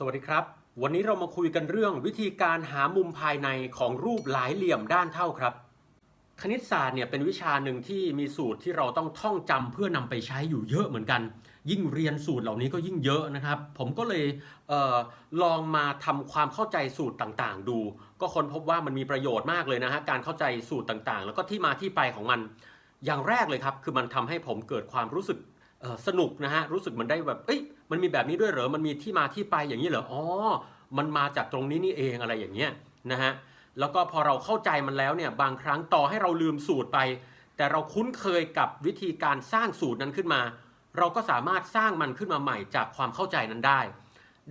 สวัสดีครับ วันนี้เรามาคุยกันเรื่องวิธีการหามุมภายในของรูปหลายเหลี่ยมด้านเท่าครับ คณิตศาสตร์เนี่ยเป็นวิชาหนึ่งที่มีสูตรที่เราต้องท่องจำเพื่อนำไปใช้อยู่เยอะเหมือนกัน ยิ่งเรียนสูตรเหล่านี้ก็ยิ่งเยอะนะครับ ผมก็เลยเออลองมาทำความเข้าใจสูตรต่างๆ ดู ก็ค้นพบว่ามันมีประโยชน์มากเลยนะฮะการเข้าใจสูตรต่างๆ แล้วก็ที่มาที่ไปของมัน อย่างแรกเลยครับคือมันทำให้ผมเกิดความรู้สึกสนุกนะฮะรู้สึกมันได้แบบเอ้ย มันมีแบบนี้ด้วยเหรอ มันมีที่มาที่ไปอย่างนี้เหรอ อ๋อ มันมาจากตรงนี้นี่เองอะไรอย่างเงี้ยนะฮะ แล้วก็พอเราเข้าใจมันแล้วเนี่ย บางครั้งต่อให้เราลืมสูตรไป แต่เราคุ้นเคยกับวิธีการสร้างสูตรนั้นขึ้นมา เราก็สามารถสร้างมันขึ้นมาใหม่จากความเข้าใจนั้นได้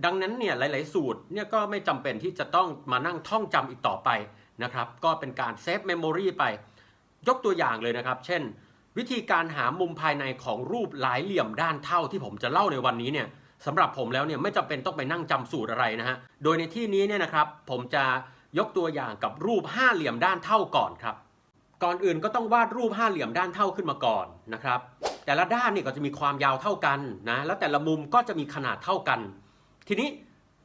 ดังนั้นเนี่ยหลาย ๆ สูตรเนี่ยก็ไม่จำเป็นที่จะต้องมานั่งท่องจำอีกต่อไปนะครับ ก็เป็นการเซฟเมมโมรีไป ยกตัวอย่างเลยนะครับ เช่น วิธีการหามุมภายในของรูปหลายเหลี่ยมด้านเท่าที่ผมจะเล่าในวันนี้เนี่ยสำหรับผมแล้วเนี่ยไม่จำเป็นต้องไปนั่งจำสูตรอะไรนะฮะ โดยในที่นี้เนี่ยนะครับผมจะยกตัวอย่างกับรูปห้าเหลี่ยมด้านเท่าก่อนครับ ก่อนอื่นก็ต้องวาดรูปห้าเหลี่ยมด้านเท่าขึ้นมาก่อนนะครับ แต่ละด้านเนี่ยก็จะมีความยาวเท่ากันนะ แล้วแต่ละมุมก็จะมีขนาดเท่ากัน ทีนี้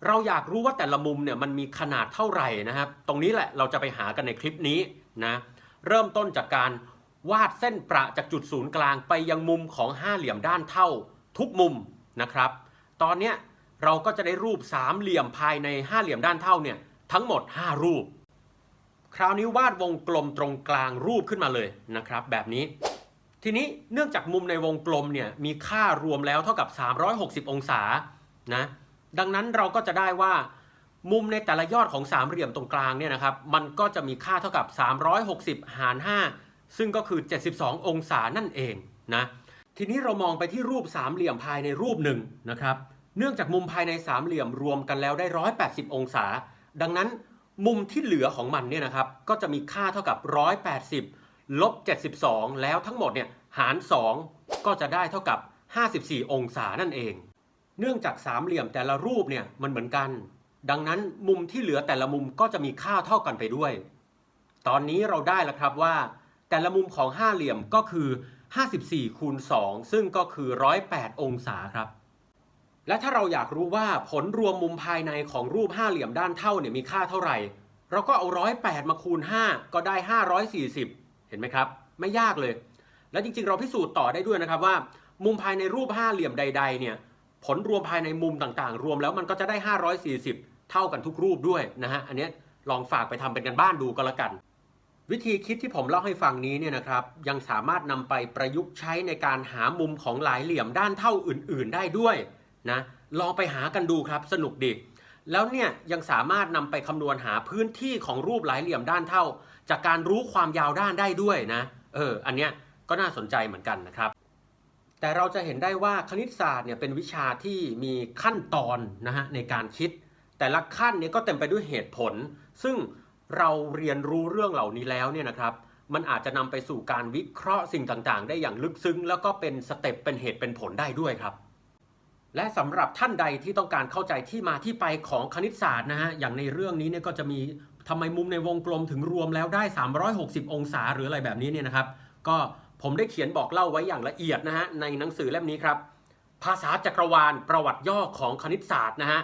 เราอยากรู้ว่าแต่ละมุมเนี่ยมันมีขนาดเท่าไหร่นะครับ ตรงนี้แหละเราจะไปหากันในคลิปนี้นะ เริ่มต้นจากการ วาดเส้นประจากจุดศูนย์กลางไปยังมุมของห้าเหลี่ยมด้านเท่าทุกมุมนะครับ ตอนนี้เราก็จะได้รูปสามเหลี่ยมภายในห้าเหลี่ยมด้านเท่าเนี่ยทั้งหมด 5 รูป คราวนี้วาดวงกลมตรงกลางรูปขึ้นมาเลยนะครับ แบบนี้ ทีนี้เนื่องจากมุมในวงกลมเนี่ยมีค่ารวมแล้วเท่ากับ 360 องศานะดังนั้นเราก็จะได้ว่ามุมในแต่ละยอดของสามเหลี่ยมตรงกลางเนี่ยนะครับ มันก็จะมีค่าเท่ากับ 360 หาร 5 ซึ่งก็คือ 72 องศานั่นเองนะทีนี้เรามองไปที่รูปสามเหลี่ยมภายในรูปหนึ่งนะครับเนื่องจากมุมภายในสามเหลี่ยมรวมกันแล้วได้ 180 องศา ดังนั้นมุมที่เหลือของมันเนี่ยนะครับก็จะมีค่าเท่ากับ 180ลบ72 แล้วทั้งหมดเนี่ยหาร 2 ก็จะได้เท่ากับ 54 องศานั่นเอง เนื่องจากสามเหลี่ยมแต่ละรูปเนี่ยมันเหมือนกัน ดังนั้นมุมที่เหลือแต่ละมุมก็จะมีค่าเท่ากันไปด้วย ตอนนี้เราได้แล้วครับว่า แต่ละมุมของห้าเหลี่ยมก็คือ 54คูณ2ซึ่งก็คือ 108 องศาครับ และถ้าเราอยากรู้ว่าผลรวมมุมภายในของรูปห้าเหลี่ยมด้านเท่าเนี่ยมีค่าเท่าไหร่ เราก็เอา 108 มาคูณ 5 ก็ได้ 540 เห็นไหมครับ ไม่ยากเลย และจริงๆ เราพิสูจน์ต่อได้ด้วยนะครับว่า มุมภายในรูปห้าเหลี่ยมใด ๆ เนี่ยผลรวมภายในมุมต่างๆ รวมแล้วมันก็จะได้ 540 เท่ากันทุกรูปด้วยนะฮะ อันนี้ลองฝากไปทำเป็นกันบ้านดูก็แล้วกัน วิธีคิดที่ผมเล่าให้ฟังนี้เนี่ยนะครับยังสามารถนำไปประยุกต์ใช้ในการหามุมของหลายเหลี่ยมด้านเท่าอื่น ๆ ได้ด้วยนะลองไปหากันดูครับสนุกดี แล้วเนี่ยยังสามารถนำไปคำนวณหาพื้นที่ของรูปหลายเหลี่ยมด้านเท่า จากการรู้ความยาวด้านได้ด้วยนะเอออันเนี้ยก็น่าสนใจเหมือนกันนะครับ แต่เราจะเห็นได้ว่าคณิตศาสตร์เนี่ยเป็นวิชาที่มีขั้นตอนนะฮะในการคิด แต่ละขั้นเนี่ยก็เต็มไปด้วยเหตุผล ซึ่ง เราเรียนรู้เรื่องเหล่านี้แล้วเนี่ยนะครับมันอาจจะนำไปสู่การวิเคราะห์สิ่งต่างๆ ได้อย่างลึกซึ้ง แล้วก็เป็นสเต็ปเป็นเหตุเป็นผลได้ด้วยครับ และสำหรับท่านใดที่ต้องการเข้าใจที่มาที่ไปของคณิตศาสตร์นะฮะอย่างในเรื่องนี้เนี่ยก็จะมีทำไมมุมในวงกลมถึงรวมแล้วได้ 360 องศาหรืออะไรแบบนี้เนี่ยนะครับ ก็ผมได้เขียนบอกเล่าไว้อย่างละเอียดนะฮะในหนังสือเล่มนี้ครับ ภาษาจักรวาลประวัติย่อของคณิตศาสตร์นะฮะ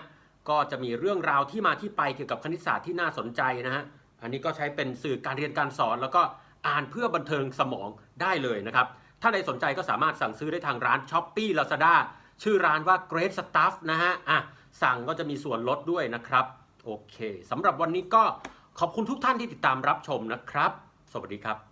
ก็จะมีเรื่องราวที่มาที่ไปเกี่ยวกับคณิตศาสตร์ที่น่าสนใจนะฮะ อันนี้ก็ใช้เป็นสื่อการเรียนการสอน แล้วก็อ่านเพื่อบันเทิงสมองได้เลยนะครับ ถ้าใครสนใจก็สามารถสั่งซื้อได้ทางร้าน s h อ p e e Lazada ชื่อร้านว่า Great Stuff นะฮะอะสั่งก็จะมีส่วนลดด้วยนะครับ โอเคสำหรับวันนี้ก็ขอบคุณทุกท่านที่ติดตามรับชมนะครับ สวัสดีครับ